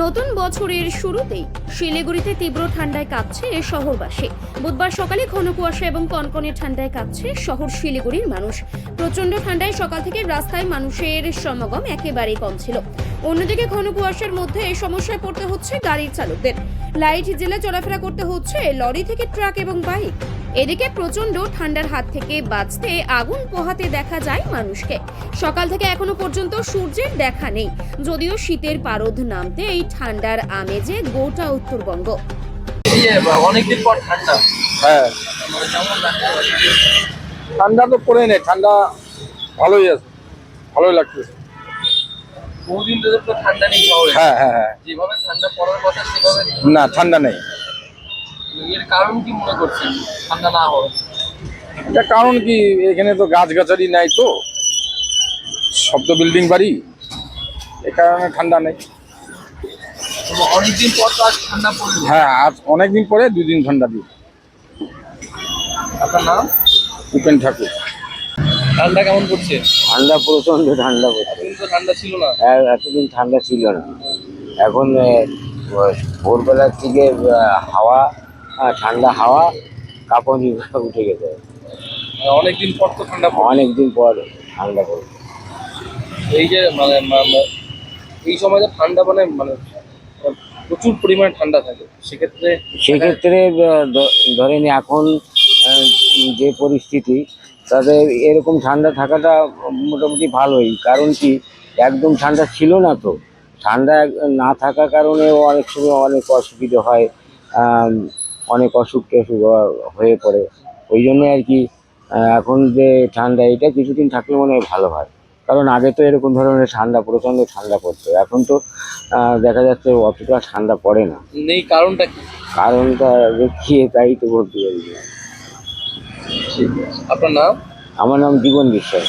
নতুন বছরের শুরুতেই শিলিগুড়িতে তীব্র ঠান্ডায় কাঁপছে শহরবাসী। বুধবার সকালে ঘন কুয়াশা এবং কনকনে ঠান্ডায় কাঁপছে শহর শিলিগুড়ির মানুষ। প্রচণ্ড ঠান্ডায় সকাল থেকে রাস্তায় মানুষের সমাগম একেবারেই কম ছিল। অন্যদিকে ঘন কুয়াশার মধ্যে সমস্যায় পড়তে হচ্ছে গাড়ির চালকদের। লাইট জেলে চলাফেরা করতে হচ্ছে লরি থেকে ট্রাক এবং বাইক। এদিকে প্রচণ্ড ঠান্ডার হাত থেকে বাঁচতে আগুন পোহাতে দেখা যায় মানুষকে। সকাল থেকে এখনও পর্যন্ত সূর্যের দেখা নেই। যদিও শীতের পারদ নামতে এই ঠান্ডার আমেজে গোটা উত্তরবঙ্গ। ইয়ে অনেকদিন পর ঠান্ডা। হ্যাঁ। ঠান্ডা তো পড়ে নেই ঠান্ডা ভালোই আছে ভালোই লাগতেছে। বহুদিন ধরে তো ঠান্ডা নেই শহরে। হ্যাঁ হ্যাঁ হ্যাঁ। যেভাবে ঠান্ডা পড়ার কথা সেভাবে না ঠান্ডা নেই। এর কারণ কি মনে করছেন? ঠান্ডা না হওয়ার। এটা কারণ কি? এখানে তো গাছগাছালি নাই তো। সব তো বিল্ডিং বাড়ি। এ কারণে ঠান্ডা নেই। অনেকদিন পর তো আজ ঠান্ডা পড়ল হ্যাঁ আজ অনেকদিন পরে দুই দিন ঠান্ডা দিই আপনার নাম? উপেন ঠাকুর। ঠান্ডা কেমন পড়ছে? ঠান্ডা প্রচণ্ড ঠান্ডা ঠান্ডা ছিল না। এ- এতদিন ঠান্ডা ছিল না। এখন ভোরবেলার থেকে হাওয়া ঠান্ডা হাওয়া কাঁপনি উঠে গেছে। অনেকদিন পর তো ঠান্ডা অনেকদিন পর ঠান্ডা পড়ছে। এই যে মানে এই সময় যে ঠান্ডা মানে মানে প্রচুর পরিমাণে ঠান্ডা থাকে সেক্ষেত্রে সেক্ষেত্রে ধরেন এখন যে পরিস্থিতি তাতে এরকম ঠান্ডা থাকাটা মোটামুটি ভালোই। কারণ কি একদম ঠান্ডা ছিল না তো। ঠান্ডা না থাকার কারণেও অনেক সময় অনেক অসুবিধে হয় অনেক অসুখ টসুখ হয়ে পড়ে। ওই জন্য আর কি এখন যে ঠান্ডা এটা কিছুদিন থাকলে মনে হয় ভালো হয়। কারণ আগে তো এরকম ধরনের ঠান্ডা প্রচণ্ড ঠান্ডা পড়তো। এখন তো দেখা যাচ্ছে অতটা ঠান্ডা পড়ে না। নেই কারণটা কি? কারণটা দেখিয়ে তাই তো বলতে পারি আপনার নাম? আমার নাম জীবন বিশ্বাস।